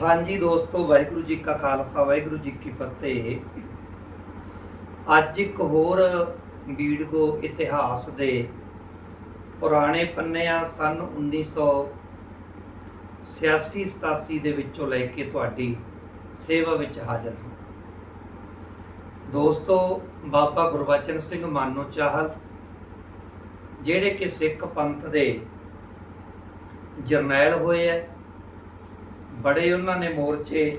ਹਾਂਜੀ ਦੋਸਤੋ, ਵਾਹਿਗੁਰੂ ਜੀ ਕਾ ਖਾਲਸਾ, ਵਾਹਿਗੁਰੂ ਜੀ ਕੀ ਫਤਿਹ। ਅੱਜ ਇੱਕ ਹੋਰ ਵੀਡੀਓ ਇਤਿਹਾਸ ਦੇ ਪੁਰਾਣੇ ਪੰਨਿਆਂ ਸਨ 1986 87 ਦੇ ਵਿੱਚੋਂ ਲੈ ਕੇ ਤੁਹਾਡੀ ਸੇਵਾ ਵਿੱਚ ਹਾਜ਼ਰ ਹਾਂ। ਦੋਸਤੋ, ਬਾਬਾ ਗੁਰਬਚਨ ਸਿੰਘ ਮਾਨੋ ਚਾਹਲ, ਜਿਹੜੇ ਕਿ ਸਿੱਖ ਪੰਥ ਦੇ ਜਰਨੈਲ ਹੋਏ ਐ ਬੜੇ ਉਹਨਾਂ ਨੇ ਮੋਰਚੇ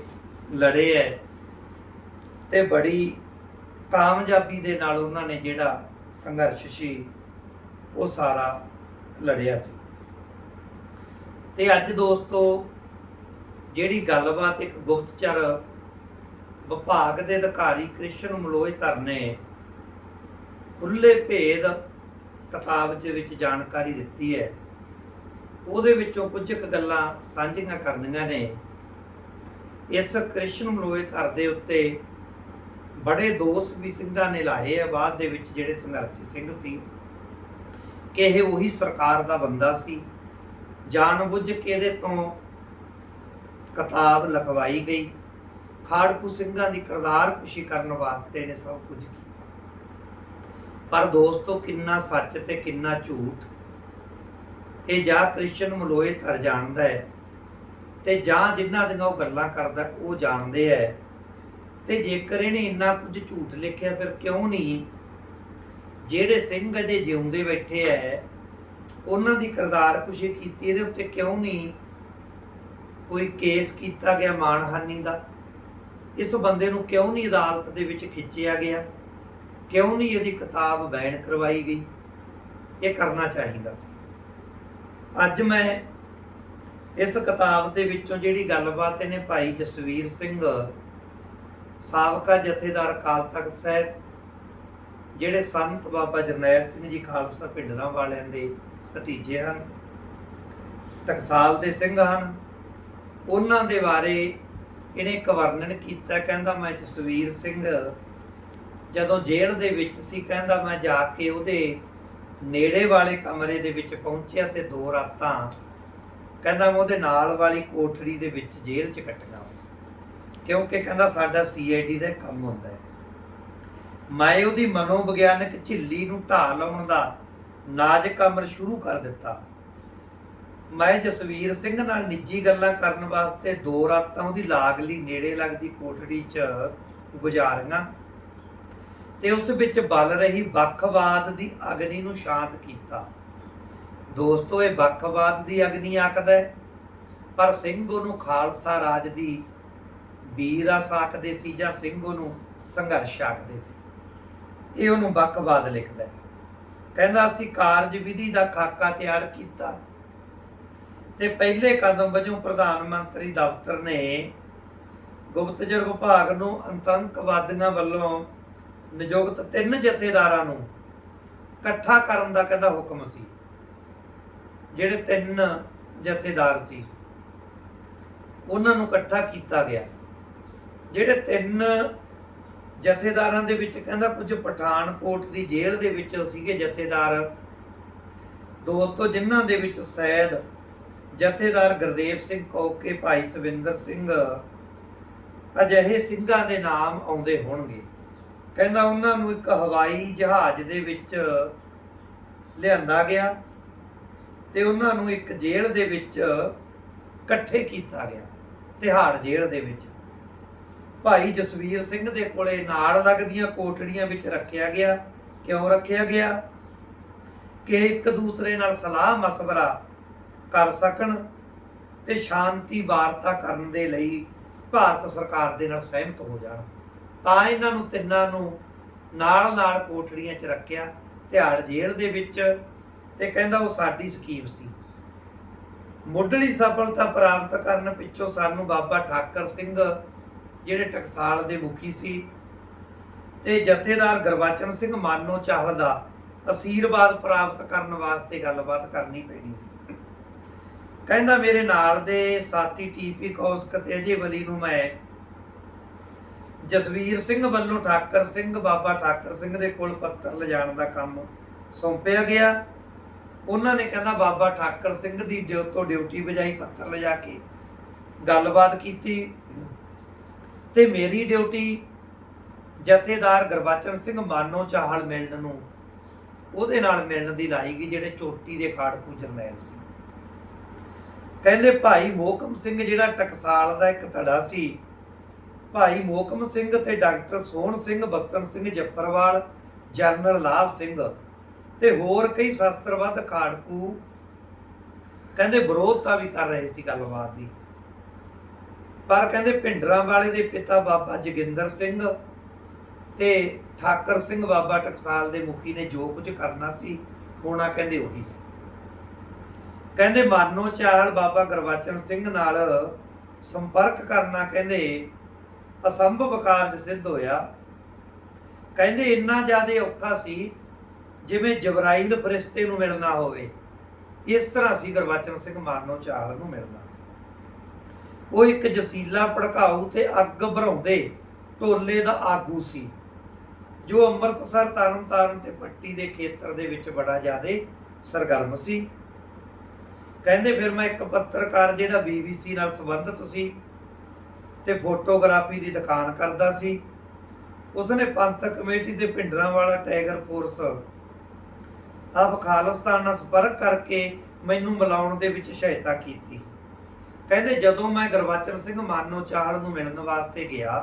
ਲੜੇ ਐ ਤੇ ਬੜੀ ਕਾਮਯਾਬੀ ਦੇ ਨਾਲ ਉਹਨਾਂ ਨੇ ਜਿਹੜਾ ਸੰਘਰਸ਼ ਸੀ, ਉਹ ਸਾਰਾ ਲੜਿਆ ਸੀ। ਤੇ ਅੱਜ ਦੋਸਤੋ, ਜਿਹੜੀ ਗੱਲਬਾਤ ਇੱਕ ਗੁਪਤਚਰ ਵਿਭਾਗ ਦੇ ਅਧਿਕਾਰੀ ਕ੍ਰਿਸ਼ਨ ਮਲੋਏ ਧਰ ਨੇ ਖੁੱਲੇ ਭੇਦ ਕਿਤਾਬ ਦੇ ਵਿੱਚ ਜਾਣਕਾਰੀ ਦਿੱਤੀ ਹੈ। ਉਹਦੇ ਵਿੱਚੋਂ ਕੁਝ ਕੁ ਗੱਲਾਂ ਸਾਂਝੀਆਂ ਕਰਨੀਆਂ ਨੇ। ਇਸ ਕ੍ਰਿਸ਼ਨ ਮਲੋਏ ਧਰ ਦੇ ਉੱਤੇ ਬੜੇ ਦੋਸਤ ਵੀ ਸਿੰਘਾਂ ਨੇ ਲਾਏ ਆ, ਬਾਅਦ ਦੇ ਵਿੱਚ ਜਿਹੜੇ ਸੰਘਰਸ਼ੀ ਸਿੰਘ ਸੀ, ਕਿ ਇਹ ਉਹੀ ਸਰਕਾਰ ਦਾ ਬੰਦਾ ਸੀ। ਜਾਣਬੁੱਝ ਕੇ ਇਹਦੇ ਤੋਂ ਕਿਤਾਬ ਲਿਖਵਾਈ ਗਈ। ਖਾੜਕੂ ਸਿੰਘਾਂ ਦੀ ਕਰਤਾਰ ਖੁਸ਼ੀ ਕਰਨ ਵਾਸਤੇ ਨੇ ਸਭ ਕੁਝ ਕੀਤਾ। ਪਰ ਦੋਸਤੋ, ਕਿੰਨਾ ਸੱਚ ਤੇ ਕਿੰਨਾ ਝੂਠ ਇਹ ਜਾਂ ਕ੍ਰਿਸ਼ਨ ਮਲੋਏ ਧਰ ਜਾਣਦਾ ਹੈ ਤੇ ਜਾਂ ਜਿਨ੍ਹਾਂ ਦੀਆਂ ਉਹ ਗੱਲਾਂ ਕਰਦਾ ਉਹ ਜਾਣਦੇ ਐ ਤੇ ਜੇਕਰ ਇਹਨੇ ਇੰਨਾ ਕੁਝ ਝੂਠ ਲਿਖਿਆ, ਫਿਰ ਕਿਉਂ ਨਹੀਂ? ਜਿਹੜੇ ਸਿੰਘ ਅਜੇ ਜਿਉਂਦੇ ਬੈਠੇ ਐ ਉਹਨਾਂ ਦੀ ਕਰਤਾਰ ਕੁਸ਼ੀ ਕੀਤੀ, ਇਹਦੇ ਉੱਤੇ ਕਿਉਂ ਨਹੀਂ? ਕੋਈ ਕੇਸ ਕੀਤਾ ਗਿਆ ਮਾਨਹਾਨੀ ਦਾ, ਇਸ ਬੰਦੇ ਨੂੰ ਕਿਉਂ ਨਹੀਂ ਅਦਾਲਤ ਦੇ ਵਿੱਚ ਖਿੱਚਿਆ ਗਿਆ? ਕਿਉਂ ਨਹੀਂ ਇਹਦੀ ਕਿਤਾਬ ਬੈਨ ਕਰਵਾਈ ਗਈ? ਇਹ ਕਰਨਾ ਚਾਹੀਦਾ ਸੀ। ਅੱਜ ਮੈਂ ਇਸ ਕਿਤਾਬ ਦੇ ਵਿੱਚੋਂ ਜਿਹੜੀ ਗੱਲਬਾਤ ਇਹਨੇ ਭਾਈ ਜਸਵੀਰ ਸਿੰਘ ਸਾਬਕਾ ਜਥੇਦਾਰ ਅਕਾਲ ਤਖਤ ਸਾਹਿਬ, ਜਿਹੜੇ ਸੰਤ ਬਾਬਾ ਜਰਨੈਲ ਸਿੰਘ ਜੀ ਖਾਲਸਾ ਪਿੰਡਰਾਂ ਵਾਲਿਆਂ ਦੇ ਭਤੀਜੇ ਹਨ, ਟਕਸਾਲ ਦੇ ਸਿੰਘ ਹਨ, ਉਹਨਾਂ ਦੇ ਬਾਰੇ ਇਹਨੇ ਇੱਕ ਵਰਣਨ ਕੀਤਾ, ਕਹਿੰਦਾ ਮੈਂ ਜਸਵੀਰ ਸਿੰਘ ਜਦੋਂ ਜੇਲ੍ਹ ਦੇ ਵਿੱਚ ਸੀ, ਕਹਿੰਦਾ ਮੈਂ ਜਾ ਕੇ ਉਹਦੇ ਨੇੜੇ ਵਾਲੇ ਕਮਰੇ ਦੇ ਵਿੱਚ ਪਹੁੰਚਿਆ ਤੇ ਦੋ ਰਾਤਾਂ ਕਹਿੰਦਾ ਮੈਂ ਉਹਦੇ ਨਾਲ ਵਾਲੀ ਕੋਠੜੀ ਦੇ ਵਿੱਚ ਜੇਲ੍ਹ 'ਚ ਕੱਟਣਾ ਕਿਉਂਕਿ ਕਹਿੰਦਾ ਸਾਡਾ ਸੀਆਈਡੀ ਦਾ ਕੰਮ ਹੁੰਦਾ ਹੈ। ਮੈਂ ਉਹਦੀ ਮਨੋਵਿਗਿਆਨਕ ਝਿੱਲੀ ਨੂੰ ਢਾਹ ਲਾਉਣ ਦਾ ਨਾਜ਼ੁਕ ਅਮਰ ਸ਼ੁਰੂ ਕਰ ਦਿੱਤਾ। ਮੈਂ ਜਸਵੀਰ ਸਿੰਘ ਨਾਲ ਨਿੱਜੀ ਗੱਲਾਂ ਕਰਨ ਵਾਸਤੇ ਦੋ ਰਾਤਾਂ ਉਹਦੀ ਲਾਗਲੀ ਨੇੜੇ ਲੱਗਦੀ ਕੋਠੜੀ 'ਚ ਗੁਜ਼ਾਰੀਆਂ। ਤੇ ਉਸ ਵਿੱਚ ਬਲ ਰਹੀ ਵੱਖਵਾਦ ਦੀ ਅਗਨੀ ਨੂੰ ਸ਼ਾਂਤ ਕੀਤਾ। ਦੋਸਤੋ, ਇਹ ਵੱਖਵਾਦ ਦੀ ਅਗਨੀ ਆਖਦਾ ਪਰ ਸਿੰਘ ਉਹਨੂੰ ਖਾਲਸਾ ਰਾਜ ਦੀ ਵੀਰ ਆ ਸਾਕਦੇ ਸੀ ਜਾਂ ਸਿੰਘ ਉਹਨੂੰ ਸੰਘਰਸ਼ ਆਖਦੇ ਸੀ। ਇਹ ਉਹਨੂੰ ਵੱਖਵਾਦ ਲਿਖਦਾ ਕਹਿੰਦਾ, ਅਸੀਂ ਕਾਰਜ ਵਿਧੀ ਦਾ ਖਾਕਾ ਤਿਆਰ ਕੀਤਾ ਤੇ ਪਹਿਲੇ ਕਦਮ ਵਜੋਂ ਪ੍ਰਧਾਨ ਮੰਤਰੀ ਦਫ਼ਤਰ ਨੇ ਗੁਪਤਚਰ ਵਿਭਾਗ ਨੂੰ ਆਤੰਕਵਾਦੀਆਂ ਵੱਲੋਂ ਨਿਯੁਕਤ ਤਿੰਨ ਜਥੇਦਾਰਾਂ ਨੂੰ ਇਕੱਠਾ ਕਰਨ ਦਾ ਕਹਿੰਦਾ ਹੁਕਮ ਸੀ। ਜਿਹੜੇ ਤਿੰਨ ਜਥੇਦਾਰ ਸੀ, ਉਹਨਾਂ ਨੂੰ ਇਕੱਠਾ ਕੀਤਾ ਗਿਆ। ਜਿਹੜੇ ਤਿੰਨ ਜਥੇਦਾਰਾਂ ਦੇ ਵਿੱਚ ਕਹਿੰਦਾ ਕੁਝ ਪਠਾਨਕੋਟ ਦੀ ਜੇਲ੍ਹ ਦੇ ਵਿੱਚ ਸੀਗੇ ਜਥੇਦਾਰ, ਦੋਸਤੋ ਜਿਨ੍ਹਾਂ ਦੇ ਵਿੱਚ ਸੈਦ ਜਥੇਦਾਰ ਗੁਰਦੇਵ ਸਿੰਘ ਕੋਕੇ, ਭਾਈ ਸਵਿੰਦਰ ਸਿੰਘ, ਅਜਿਹੇ ਸਿੰਘਾਂ ਦੇ ਨਾਮ ਆਉਂਦੇ ਹੋਣਗੇ। ਕਹਿੰਦਾ ਉਹਨਾਂ ਨੂੰ ਇੱਕ ਹਵਾਈ ਜਹਾਜ਼ ਦੇ ਵਿੱਚ ਲਿਆਂਦਾ ਗਿਆ ਤੇ ਉਹਨਾਂ ਨੂੰ ਇੱਕ ਜੇਲ੍ਹ ਦੇ ਵਿੱਚ ਇਕੱਠੇ ਕੀਤਾ ਗਿਆ, ਤਿਹਾੜ ਜੇਲ੍ਹ ਦੇ ਵਿੱਚ। ਭਾਈ ਜਸਵੀਰ ਸਿੰਘ ਦੇ ਕੋਲੇ ਨਾਲ ਲੱਗਦੀਆਂ ਕੋਟੜੀਆਂ ਵਿੱਚ ਰੱਖਿਆ ਗਿਆ, ਕਿਉਂ ਰੱਖਿਆ ਗਿਆ? ਕਿ ਇੱਕ ਦੂਸਰੇ ਨਾਲ ਸਲਾਹ ਮਸ਼ਵਰਾ ਕਰ ਸਕਣ ਤੇ ਸ਼ਾਂਤੀ ਵਾਰਤਾ ਕਰਨ ਦੇ ਲਈ ਭਾਰਤ ਸਰਕਾਰ ਦੇ ਨਾਲ ਸਹਿਮਤ ਹੋ ਜਾਣ। ਤਾਂ ਇਹਨਾਂ ਨੂੰ ਤਿੰਨਾਂ ਨੂੰ ਨਾਲ ਨਾਲ ਕੋਠੜੀਆਂ 'ਚ ਰੱਖਿਆ, ਤਿਹਾੜ ਜੇਲ੍ਹ ਦੇ ਵਿੱਚ ਤੇ ਕਹਿੰਦਾ ਉਹ ਸਾਡੀ ਸਕੀਮ ਸੀ। ਮੁੱਢਲੀ ਸਫਲਤਾ ਪ੍ਰਾਪਤ ਕਰਨ ਪਿੱਛੋਂ ਸਾਨੂੰ ਬਾਬਾ ਠਾਕਰ ਸਿੰਘ, ਜਿਹੜੇ ਟਕਸਾਲ ਦੇ ਮੁਖੀ ਸੀ ਤੇ ਜਥੇਦਾਰ ਗੁਰਬਚਨ ਸਿੰਘ ਮਾਨੋ ਚਾਹਲ ਦਾ ਅਸੀਰਵਾਦ ਪ੍ਰਾਪਤ ਕਰਨ ਵਾਸਤੇ ਗੱਲਬਾਤ ਕਰਨੀ ਪੈਣੀ ਸੀ। ਕਹਿੰਦਾ ਮੇਰੇ ਨਾਲ ਦੇ ਸਾਥੀ ਟੀਪੀ ਕੌਸਕ ਤੇ ਅਜੇ ਵਲੀ ਨੂੰ ਮੈਂ ਜਸਵੀਰ ਸਿੰਘ ਵੱਲੋਂ ਠਾਕਰ ਸਿੰਘ, ਬਾਬਾ ਠਾਕਰ ਸਿੰਘ ਦੇ ਕੋਲ ਪੱਤਰ ਲਿਜਾਣ ਦਾ ਕੰਮ ਸੌਂਪਿਆ ਗਿਆ। ਉਹਨਾਂ ਨੇ ਕਹਿੰਦਾ, ਬਾਬਾ ਠਾਕਰ ਸਿੰਘ ਦੀ ਤੋਂ ਡਿਊਟੀ ਵਜਾਈ ਪੱਤਰ ਲਿਜਾ ਕੇ ਗੱਲਬਾਤ ਕੀਤੀ। ਤੇ ਮੇਰੀ ਡਿਊਟੀ ਜਥੇਦਾਰ ਗੁਰਬਚਨ ਸਿੰਘ ਮਾਨੋ ਚਾਹਲ ਮਿਲਣ ਨੂੰ, ਉਹਦੇ ਨਾਲ ਮਿਲਣ ਦੀ ਲਾਈ ਗਈ, ਜਿਹੜੇ ਚੋਟੀ ਦੇ ਖਾੜਕੂ ਜਰਨੈਲ ਸੀ। ਕਹਿੰਦੇ, ਭਾਈ ਮੋਹਕਮ ਸਿੰਘ ਜਿਹੜਾ ਟਕਸਾਲ ਦਾ ਇੱਕ ਧੜਾ ਸੀ ਭਾਈ ਮੋਕਮ ਸਿੰਘ ਤੇ ਡਾਕਟਰ ਸੋਹਣ ਸਿੰਘ, ਬੱਸਣ ਸਿੰਘ ਜੱਪਰਵਾਲ ਜਨਰਲ ਲਾਭ ਸਿੰਘ ਤੇ ਹੋਰ ਕਈ ਸ਼ਸਤਰਬੱਧ ਖਾੜਕੂ ਕਹਿੰਦੇ ਵਿਰੋਧਤਾ ਵੀ ਕਰ ਰਹੇ ਸੀ ਗੱਲਬਾਤ ਦੀ। ਪਰ ਕਹਿੰਦੇ ਭਿੰਡਰਾਂ ਵਾਲੇ ਦੇ ਪਿਤਾ ਬਾਬਾ ਜੋਗਿੰਦਰ ਸਿੰਘ ਤੇ ਠਾਕਰ ਸਿੰਘ ਬਾਬਾ ਟਕਸਾਲ ਦੇ ਮੁਖੀ ਨੇ ਜੋ ਕੁਝ ਕਰਨਾ ਸੀ, ਹੋਣਾ ਕਹਿੰਦੇ ਉਹੀ ਸੀ। ਕਹਿੰਦੇ ਮਾਨੋ ਚਾਲ ਬਾਬਾ ਗੁਰਬਚਨ ਸਿੰਘ ਨਾਲ ਸੰਪਰਕ ਕਰਨਾ ਕਹਿੰਦੇ ਅਸੰਭਵ ਕਾਰਜ ਸਿੱਧ ਹੋਇਆ। ਕਹਿੰਦੇ ਇੰਨਾ ਜ਼ਿਆਦਾ ਔਖਾ ਸੀ ਜਿਵੇਂ ਜਬਰਾਈਲ ਫਰਿਸ਼ਤੇ ਨੂੰ ਮਿਲਣਾ ਹੋਵੇ। ਇਸ ਤਰ੍ਹਾਂ ਸੀ ਗੁਰਬਚਨ ਸਿੰਘ ਮਾਨੋ ਚਾਹਲ ਨੂੰ ਮਿਲਣਾ। ਉਹ ਇੱਕ ਜਸੀਲਾ ਭੜਕਾਊ ਤੇ ਅੱਗ ਭਰਾਉਂਦੇ ਟੋਲੇ ਦਾ ਆਗੂ ਸੀ, ਜੋ ਅੰਮ੍ਰਿਤਸਰ ਤਰਨਤਾਰਨ ਤੇ ਪੱਟੀ ਦੇ ਖੇਤਰ ਦੇ ਵਿੱਚ ਬੜਾ ਜ਼ਿਆਦਾ ਸਰਗਰਮ ਸੀ। ਕਹਿੰਦੇ ਫਿਰ ਮੈਂ ਇੱਕ ਪੱਤਰਕਾਰ ਜਿਹੜਾ BBC ਨਾਲ ਸੰਬੰਧਿਤ ਸੀ ਤੇ ਫੋਟੋਗ੍ਰਾਫੀ ਦੀ ਦੁਕਾਨ ਕਰਦਾ ਸੀ। ਉਸਨੇ ਪੰਥਕ ਕਮੇਟੀ ਦੇ ਭਿੰਡਰਾਂ ਵਾਲਾ ਟਾਈਗਰ ਫੋਰਸ, ਆਪ ਖਾਲਿਸਤਾਨ ਨਾਲ ਸੰਪਰਕ ਕਰਕੇ ਮੈਨੂੰ ਮਿਲਾਉਣ ਦੇ ਵਿੱਚ ਸਹਾਇਤਾ ਕੀਤੀ। ਕਹਿੰਦੇ, ਜਦੋਂ ਮੈਂ ਗੁਰਬਚਨ ਸਿੰਘ ਮਾਨੋ ਚਾਹਲ ਨੂੰ ਮਿਲਣ ਵਾਸਤੇ ਗਿਆ,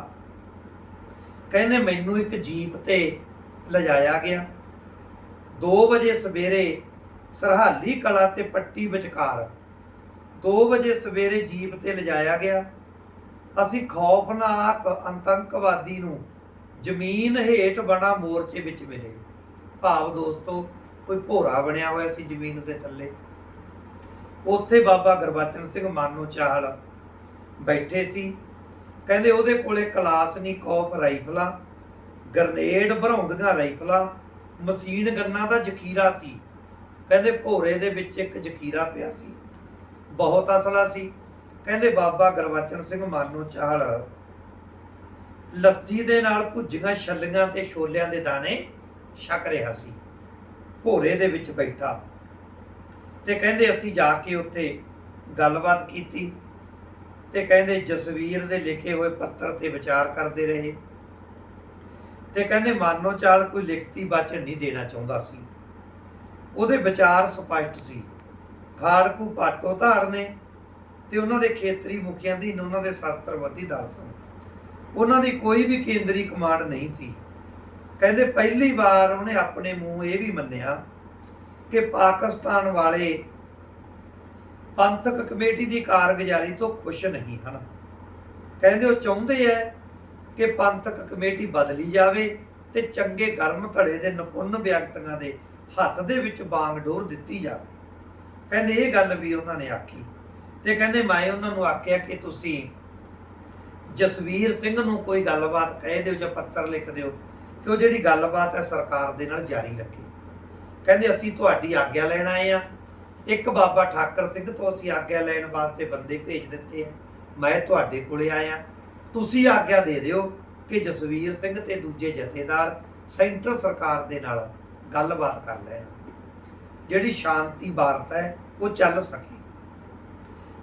ਕਹਿੰਦੇ, ਮੈਨੂੰ ਇੱਕ ਜੀਪ ਤੇ ਲਿਜਾਇਆ ਗਿਆ। 2 ਵਜੇ ਸਵੇਰੇ ਸਰਹਾਲੀ ਕਲਾ ਤੇ ਪੱਟੀ ਵਿਚਕਾਰ 2 ਵਜੇ ਸਵੇਰੇ ਜੀਪ ਤੇ ਲਿਜਾਇਆ ਗਿਆ। ਅਸੀਂ ਖੌਫਨਾਕ ਆਤੰਕਵਾਦੀ ਨੂੰ ਜ਼ਮੀਨ ਹੇਠ ਬਣਾ ਮੋਰਚੇ ਵਿੱਚ ਮਿਲੇ। ਭਾਵ ਦੋਸਤੋ, ਕੋਈ ਭੋਰਾ ਬਣਿਆ ਹੋਇਆ ਸੀ ਜ਼ਮੀਨ ਦੇ ਥੱਲੇ। ਉੱਥੇ ਬਾਬਾ ਗੁਰਬਚਨ ਸਿੰਘ ਮਾਨੋ ਚਾਹਲ ਬੈਠੇ ਸੀ। ਕਹਿੰਦੇ ਉਹਦੇ ਕੋਲੇ ਖੌਫ ਰਾਈਫਲਾਂ, ਗਰਨੇਡ ਭਰਾਉਂਦੀਆਂ ਰਾਈਫਲਾਂ, ਮਸ਼ੀਨ ਗੰਨਾਂ ਦਾ ਜ਼ਖੀਰਾ ਸੀ। ਕਹਿੰਦੇ ਭੋਰੇ ਦੇ ਵਿੱਚ ਇੱਕ ਜ਼ਖੀਰਾ ਪਿਆ ਸੀ। ਬਹੁਤ ਅਸਲਾ ਸੀ। ਕਹਿੰਦੇ ਬਾਬਾ ਗੁਰਬਚਨ ਸਿੰਘ ਮਾਨੋ ਚਾਹਲ ਲੱਸੀ ਦੇ ਨਾਲ ਭੁੱਜੀਆਂ ਛੱਲੀਆਂ ਤੇ ਛੋਲਿਆਂ ਦੇ ਦਾਣੇ ਛਕ ਰਿਹਾ ਸੀ। ਭੋਰੇ ਦੇ ਵਿੱਚ ਬੈਠਾ। ਤੇ ਕਹਿੰਦੇ ਅਸੀਂ ਜਾ ਕੇ ਉੱਥੇ ਗੱਲਬਾਤ ਕੀਤੀ। ਤੇ ਕਹਿੰਦੇ ਜਸਵੀਰ ਦੇ ਲਿਖੇ ਹੋਏ ਪੱਤਰ ਤੇ ਵਿਚਾਰ ਕਰਦੇ ਰਹੇ। ਤੇ ਕਹਿੰਦੇ ਮਾਨੋ ਚਾਲ ਕੋਈ ਲਿਖਤੀ ਬਚਨ ਨਹੀਂ ਦੇਣਾ ਚਾਹੁੰਦਾ ਸੀ। ਉਹਦੇ ਵਿਚਾਰ ਸਪਸ਼ਟ ਸੀ। ਖਾੜਕੂ ਪਾਟੋ ਧਾਰ ਨੇ ਤੇ ਉਹਨਾਂ ਦੇ ਖੇਤਰੀ ਮੁਖੀਆਂ ਦੀ ਉਹਨਾਂ ਦੇ ਸ਼ਾਸਤਰਵਾਦੀ ਦਲ ਸਨ। ਉਹਨਾਂ ਦੀ ਕੋਈ ਵੀ ਕੇਂਦਰੀ ਕਮਾਂਡ ਨਹੀਂ ਸੀ। ਕਹਿੰਦੇ ਪਹਿਲੀ ਵਾਰ ਉਹਨੇ ਆਪਣੇ ਮੂੰਹ ਇਹ ਵੀ ਮੰਨਿਆ ਕਿ ਪਾਕਿਸਤਾਨ ਵਾਲੇ ਪੰਥਕ ਕਮੇਟੀ ਦੀ ਕਾਰਗੁਜ਼ਾਰੀ ਤੋਂ ਖੁਸ਼ ਨਹੀਂ ਹਨ। ਕਹਿੰਦੇ ਉਹ ਚਾਹੁੰਦੇ ਐ ਕਿ ਪੰਥਕ ਕਮੇਟੀ ਬਦਲੀ ਜਾਵੇ ਤੇ ਚੰਗੇ ਗਰਮ ਧੜੇ ਦੇ ਨਿਪੁੰਨ ਵਿਅਕਤੀਆਂ ਦੇ ਹੱਥ ਦੇ ਵਿੱਚ ਬਾਂਗਡੋਰ ਦਿੱਤੀ ਜਾਵੇ। ਕਹਿੰਦੇ ਇਹ ਗੱਲ ਵੀ ਉਹਨਾਂ ਨੇ ਆਖੀ। ਤੇ ਕਹਿੰਦੇ ਮੈਂ ਉਹਨਾਂ ਨੂੰ ਆਖਿਆ ਕਿ ਤੁਸੀਂ ਜਸਵੀਰ ਸਿੰਘ ਨੂੰ ਕੋਈ ਗੱਲਬਾਤ ਕਹਿ ਦਿਓ ਜਾਂ ਪੱਤਰ ਲਿਖ ਦਿਓ ਕਿ ਉਹ ਜਿਹੜੀ ਗੱਲਬਾਤ ਹੈ ਸਰਕਾਰ ਦੇ ਨਾਲ ਜਾਰੀ ਰੱਖੇ। ਕਹਿੰਦੇ ਅਸੀਂ ਤੁਹਾਡੀ ਆਗਿਆ ਲੈਣ ਆਏ ਆ ਇੱਕ ਬਾਬਾ ਠਾਕਰ ਸਿੰਘ ਤੋਂ ਅਸੀਂ ਆਗਿਆ ਲੈਣ ਵਾਸਤੇ ਬੰਦੇ ਭੇਜ ਦਿੱਤੇ ਆ। ਮੈਂ ਤੁਹਾਡੇ ਕੋਲੇ ਆਇਆ। ਤੁਸੀਂ ਆਗਿਆ ਦੇ ਦਿਓ ਕਿ ਜਸਵੀਰ ਸਿੰਘ ਤੇ ਦੂਜੇ ਜਥੇਦਾਰ ਸੈਂਟਰ ਸਰਕਾਰ ਦੇ ਨਾਲ ਗੱਲਬਾਤ ਕਰ ਲੈਣ। ਜਿਹੜੀ ਸ਼ਾਂਤੀ ਵਾਰਤਾ ਹੈ, ਉਹ ਚੱਲ ਸਕੇ।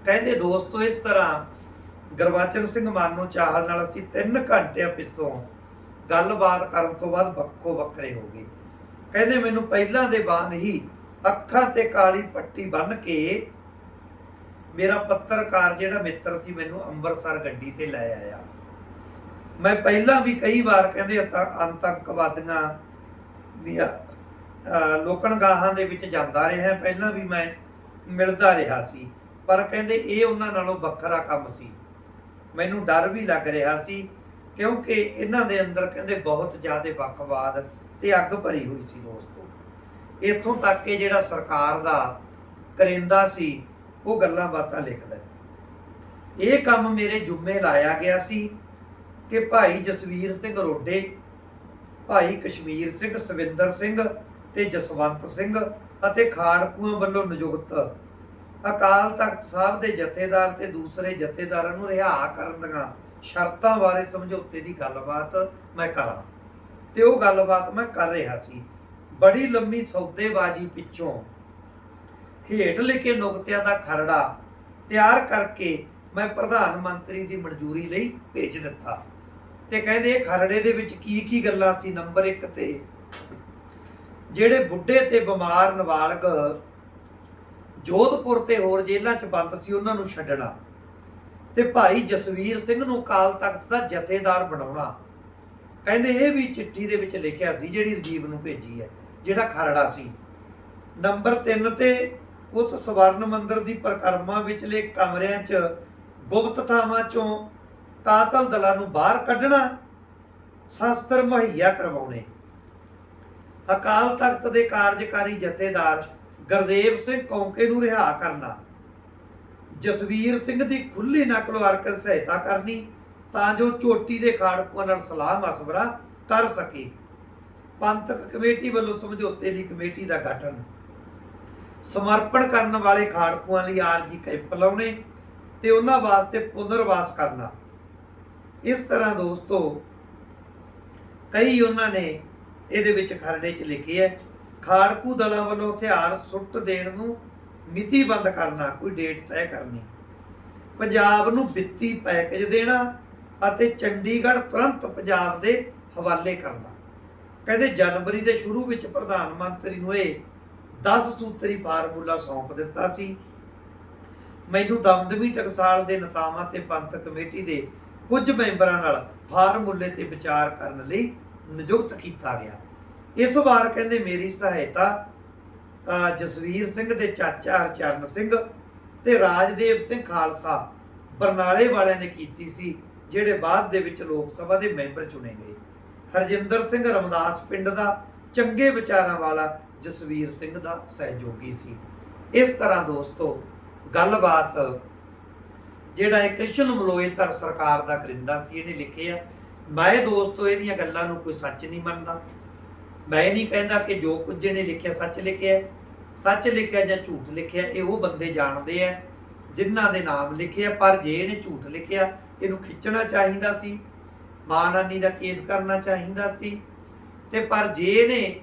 ਕਹਿੰਦੇ ਦੋਸਤੋ ਇਸ ਤਰ੍ਹਾਂ ਗੁਰਬਚਨ ਸਿੰਘ ਮਾਨੋ ਚਾਹਲ ਨਾਲ ਅਸੀਂ 3 ਘੰਟਿਆਂ ਪਿੱਛੋਂ ਗੱਲਬਾਤ ਕਰਨ ਤੋਂ ਬਾਅਦ ਵੱਖੋ ਵੱਖਰੇ ਹੋ ਗਏ। ਕਹਿੰਦੇ ਮੈਨੂੰ ਪਹਿਲਾਂ ਦੇ ਬਾਅਦ ਹੀ ਅੱਖਾਂ ਤੇ ਕਾਲੀ ਪੱਟੀ ਬੰਨ ਕੇ ਮੇਰਾ ਪੱਤਰਕਾਰ ਜਿਹੜਾ ਮਿੱਤਰ ਸੀ ਮੈਨੂੰ ਅੰਮ੍ਰਿਤਸਰ ਗੱਡੀ ਤੇ ਲੈ ਆਇਆ। ਮੈਂ ਪਹਿਲਾਂ ਵੀ ਕਈ ਵਾਰ ਕਹਿੰਦੇ ਆਤੰ- ਆਤੰਕਵਾਦੀਆਂ ਦੀਆਂ ਅਹ, ਲੋਕਣਗਾਹਾਂ ਦੇ ਵਿੱਚ ਜਾਂਦਾ ਰਿਹਾ। ਪਹਿਲਾਂ ਵੀ ਮੈਂ ਮਿਲਦਾ ਰਿਹਾ ਸੀ। ਪਰ ਕਹਿੰਦੇ ਇਹ ਉਹਨਾਂ ਨਾਲੋਂ ਵੱਖਰਾ ਕੰਮ ਸੀ। ਮੈਨੂੰ ਡਰ ਵੀ ਲੱਗ ਰਿਹਾ ਸੀ ਕਿਉਂਕਿ ਇਹਨਾਂ ਦੇ ਅੰਦਰ ਕਹਿੰਦੇ ਬਹੁਤ ਜ਼ਿਆਦਾ ਵੱਖਵਾਦ ਤੇ ਅੱਗ ਭਰੀ ਹੋਈ ਸੀ ਦੋਸਤੋ। ਇੱਥੋਂ ਤੱਕ ਕਿ ਜਿਹੜਾ ਸਰਕਾਰ ਦਾ ਕਰਿੰਦਾ ਸੀ, ਉਹ ਗੱਲਾਂ ਬਾਤਾਂ ਲਿਖਦਾ ਇਹ ਕੰਮ ਮੇਰੇ ਜੁੰਮੇ ਲਾਇਆ ਗਿਆ ਸੀ ਕਿ ਭਾਈ ਜਸਵੀਰ ਸਿੰਘ ਰੋਡੇ, ਭਾਈ ਕਸ਼ਮੀਰ ਸਿੰਘ ਸਵਿੰਦਰ ਸਿੰਘ ਤੇ ਜਸਵੰਤ ਸਿੰਘ ਅਤੇ ਖਾੜਕੂਆਂ ਵੱਲੋਂ ਨਿਯੁਕਤ ਅਕਾਲ ਤਖਤ ਸਾਹਿਬ ਦੇ ਜਥੇਦਾਰ ਤੇ ਦੂਸਰੇ ਜਥੇਦਾਰਾਂ ਨੂੰ ਰਿਹਾ ਕਰਨ ਦੀਆਂ ਸ਼ਰਤਾਂ ਬਾਰੇ ਸਮਝੌਤੇ ਦੀ ਗੱਲਬਾਤ ਮੈਂ ਕਰਾਂ। ਤੇ ਉਹ ਗੱਲਬਾਤ ਮੈਂ ਕਰ ਰਿਹਾ ਸੀ। ਬੜੀ ਲੰਮੀ ਸੌਦੇਬਾਜ਼ੀ ਪਿੱਛੋਂ ਹੇਠ ਲਿਖੇ ਨੁਕਤਿਆਂ ਦਾ ਖਰੜਾ ਤਿਆਰ ਕਰਕੇ ਮੈਂ ਪ੍ਰਧਾਨ ਮੰਤਰੀ ਦੀ ਮਨਜ਼ੂਰੀ ਲਈ ਭੇਜ ਦਿੱਤਾ। ਤੇ ਕਹਿੰਦੇ ਖਰੜੇ ਦੇ ਵਿੱਚ ਕੀ ਕੀ ਗੱਲਾਂ ਸੀ? ਨੰਬਰ 1 ਤੇ ਜਿਹੜੇ ਬੁੱਢੇ ਤੇ ਬਿਮਾਰ ਨਾਬਾਲਗ ਜੋਧਪੁਰ ਤੇ ਹੋਰ ਜੇਲ੍ਹਾਂ 'ਚ ਬੰਦ ਸੀ ਉਹਨਾਂ ਨੂੰ ਛੱਡਣਾ ਤੇ ਭਾਈ ਜਸਵੀਰ ਸਿੰਘ ਨੂੰ ਅਕਾਲ ਤਖਤ ਦਾ ਜਥੇਦਾਰ ਬਣਾਉਣਾ। ਕਹਿੰਦੇ ਇਹ ਵੀ ਚਿੱਠੀ ਦੇ ਵਿੱਚ ਲਿਖਿਆ ਸੀ ਜਿਹੜੀ ਰਜੀਵ ਨੂੰ ਭੇਜੀ ਹੈ, ਜਿਹੜਾ ਖਰੜਾ ਸੀ। ਨੰਬਰ 3 ਤੇ ਉਸ ਸਵਰਨ ਮੰਦਿਰ ਦੀ ਪਰਿਕਰਮਾ ਵਿਚਲੇ ਕਮਰਿਆਂ 'ਚ ਗੁਪਤ ਥਾਵਾਂ 'ਚੋਂ ਕਾਤਲ ਦਲਾਂ ਨੂੰ ਬਾਹਰ ਕੱਢਣਾ, ਸ਼ਸਤਰ ਮੁਹੱਈਆ ਕਰਵਾਉਣੇ। ਅਕਾਲ ਤਖਤ ਦੇ ਕਾਰਜਕਾਰੀ ਜਥੇਦਾਰ ਗੁਰਦੇਵ ਸਿੰਘ ਕੌਂਕੇ ਨੂੰ ਰਿਹਾ ਕਰਨਾ। ਜਸਵੀਰ ਸਿੰਘ ਦੀ ਖੁੱਲੀ ਨਕਲ ਹਰਕਤ ਸਹਾਇਤਾ ਕਰਨੀ, ਤਾਂ ਜੋ ਚੋਟੀ ਦੇ ਖਾੜਕੂਆਂ ਨਾਲ ਸਲਾਹ ਮਸ਼ਵਰਾ ਕਰ ਸਕੇ। ਪੰਥਕ ਕਮੇਟੀ ਵੱਲੋਂ ਸਮਝੌਤੇ ਦੀ ਕਮੇਟੀ ਦਾ ਗਠਨ। ਸਮਰਪਣ ਕਰਨ ਵਾਲੇ ਖਾੜਕੂਆਂ ਲਈ ਆਰਜੀ ਕੈਂਪ ਲਾਉਣੇ ਤੇ ਉਹਨਾਂ ਵਾਸਤੇ ਪੁਨਰਵਾਸ ਕਰਨਾ। ਇਸ ਤਰ੍ਹਾਂ ਦੋਸਤੋ, ਕਈ ਉਹਨਾਂ ਨੇ ਇਹਦੇ ਵਿੱਚ ਖਰੜੇ 'ਚ ਲਿਖੇ ਹੈ ਖਾੜਕੂ ਦਲਾਂ ਵੱਲੋਂ ਹਥਿਆਰ ਸੁੱਟ ਦੇਣ ਨੂੰ ਮਿਤੀ ਬੰਦ ਕਰਨਾ, ਕੋਈ ਡੇਟ ਤੈਅ ਕਰਨੀ। ਪੰਜਾਬ ਨੂੰ ਵਿੱਤੀ ਪੈਕੇਜ ਦੇਣਾ ਅਤੇ ਚੰਡੀਗੜ੍ਹ ਤੁਰੰਤ ਪੰਜਾਬ ਦੇ ਹਵਾਲੇ ਕਰਨਾ। ਕਹਿੰਦੇ ਜਨਵਰੀ ਦੇ ਸ਼ੁਰੂ ਵਿੱਚ ਪ੍ਰਧਾਨ ਮੰਤਰੀ ਨੂੰ ਇਹ 10 ਸੂਤਰੀ ਫਾਰਮੂਲਾ ਸੌਂਪ ਦਿੱਤਾ ਸੀ। ਮੈਨੂੰ ਦਮਦਮੀ ਟਕਸਾਲ ਦੇ ਨੇਤਾਵਾਂ ਤੇ ਪੰਥ ਕਮੇਟੀ ਦੇ ਕੁਝ ਮੈਂਬਰਾਂ ਨਾਲ ਫਾਰਮੂਲੇ ਤੇ ਵਿਚਾਰ ਕਰਨ ਲਈ ਨਿਯੁਕਤ ਕੀਤਾ ਗਿਆ। ਇਸ ਵਾਰ ਕਹਿੰਦੇ ਮੇਰੀ ਸਹਾਇਤਾ ਜਸਵੀਰ ਸਿੰਘ ਦੇ ਚਾਚਾ ਹਰਚਰਨ ਸਿੰਘ ਤੇ ਰਾਜਦੇਵ ਸਿੰਘ ਖਾਲਸਾ ਬਰਨਾਲੇ ਵਾਲਿਆਂ ਨੇ ਕੀਤੀ ਸੀ, ਜਿਹੜੇ ਬਾਅਦ ਦੇ ਵਿੱਚ ਲੋਕ ਸਭਾ ਦੇ ਮੈਂਬਰ ਚੁਣੇ ਗਏ। ਹਰਜਿੰਦਰ ਸਿੰਘ ਰਮਦਾਸ ਪਿੰਡ ਦਾ ਚੰਗੇ ਵਿਚਾਰਾਂ ਵਾਲਾ ਜਸਵੀਰ ਸਿੰਘ ਦਾ ਸਹਿਯੋਗੀ ਸੀ। ਇਸ ਤਰ੍ਹਾਂ ਦੋਸਤੋ, ਗੱਲਬਾਤ ਜਿਹੜਾ ਇਹ ਕ੍ਰਿਸ਼ਨ ਮਲੋਏਤਰ ਸਰਕਾਰ ਦਾ ਕਰਿੰਦਾ ਸੀ, ਇਹਨੇ ਲਿਖਿਆ ਮੈਂ ਦੋਸਤੋ, ਇਹਦੀਆਂ ਗੱਲਾਂ ਨੂੰ ਕੋਈ ਸੱਚ ਨਹੀਂ ਮੰਨਦਾ। ਮੈਂ ਇਹ ਨਹੀਂ ਕਹਿੰਦਾ ਕਿ ਜੋ ਕੁਝ ਇਹਨੇ ਲਿਖਿਆ ਸੱਚ ਲਿਖਿਆ ਸੱਚ ਲਿਖਿਆ ਜਾਂ ਝੂਠ ਲਿਖਿਆ, ਇਹ ਉਹ ਬੰਦੇ ਜਾਣਦੇ ਆ ਜਿਨ੍ਹਾਂ ਦੇ ਨਾਮ ਲਿਖੇ ਆ, ਪਰ ਜੇ ਇਹਨੇ ਝੂਠ ਲਿਖਿਆ, ਇਹਨੂੰ ਖਿੱਚਣਾ ਚਾਹੀਦਾ ਸੀ ਮਾਨਾਨੀ ਦਾ ਕੇਸ ਕਰਨਾ ਚਾਹੀਦਾ ਸੀ। ਤੇ ਪਰ ਜੇ ਇਹਨੇ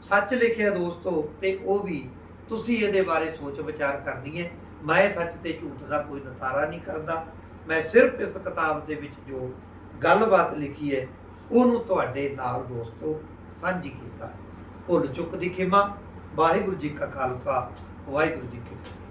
ਸੱਚ ਲਿਖਿਆ ਦੋਸਤੋ, ਤੇ ਉਹ ਵੀ ਤੁਸੀਂ ਇਹਦੇ ਬਾਰੇ ਸੋਚ ਵਿਚਾਰ ਕਰਨੀ ਹੈ। ਮੈਂ ਸੱਚ ਤੇ ਝੂਠ ਦਾ ਕੋਈ ਨਤਾਰਾ ਨਹੀਂ ਕਰਦਾ। ਮੈਂ ਸਿਰਫ ਇਸ ਕਿਤਾਬ ਦੇ ਵਿੱਚ ਜੋ ਗੱਲਬਾਤ ਲਿਖੀ ਹੈ, ਉਹਨੂੰ ਤੁਹਾਡੇ ਨਾਲ ਦੋਸਤੋ ਸਾਂਝੀ ਕੀਤਾ ਹੈ। ਭੁੱਲ ਚੁੱਕ ਦੀ ਖਿਮਾ, ਵਾਹਿਗੁਰੂ ਜੀ ਕਾ ਖਾਲਸਾ, ਵਾਹਿਗੁਰੂ ਜੀ ਕੀ ਫਤਿਹ।